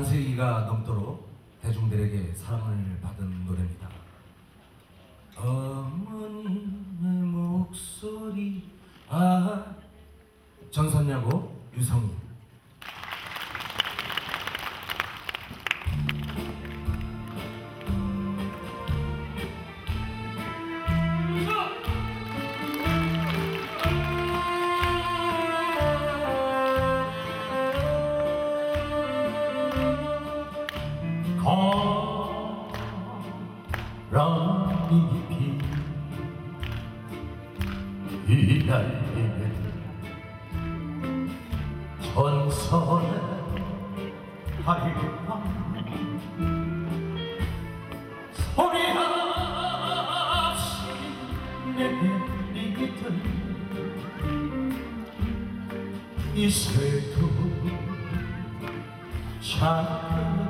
반세기가 넘도록 대중들에게 사랑을 받은 노래입니다. 어머니의 목소리 아 전선야고 유성희 바람이 휘날리는 전설의 발광 소리 없이 내리던 이 새도 작은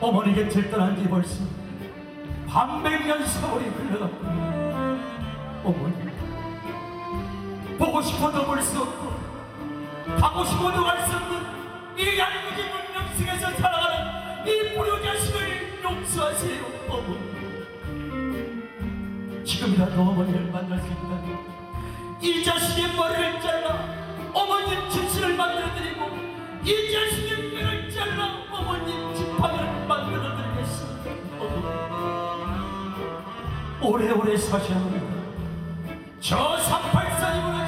어머니 곁을 떠난 지 벌써 반백년 세월이 흘러갔군요. 어머니 보고 싶어도 볼 수 없고 가고 싶어도 갈 수 없는 이 얄궂은 문명 속에서 살아가는 이 불효 자식을 용서하세요 어머니. 지금이라도 어머니를 만날 수 있다면 이 자식의 머리를 잘라 어머님 진실을 만들어드리고 이 자식의 뼈를 잘라 오래오래 합니다 저 38선이 무너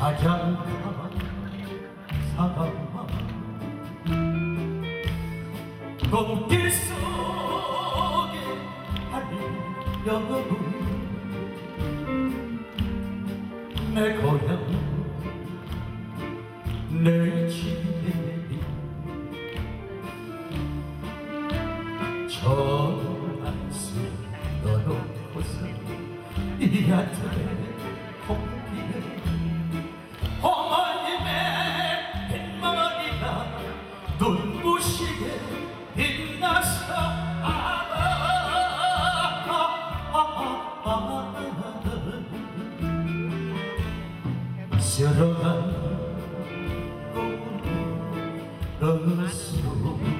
자장가 사랑아 꽃길 속에 알려오는 내 고향 내 집에 저한수 넣어놓고서 이 아들의 공기에 쓸어간 꽃 어서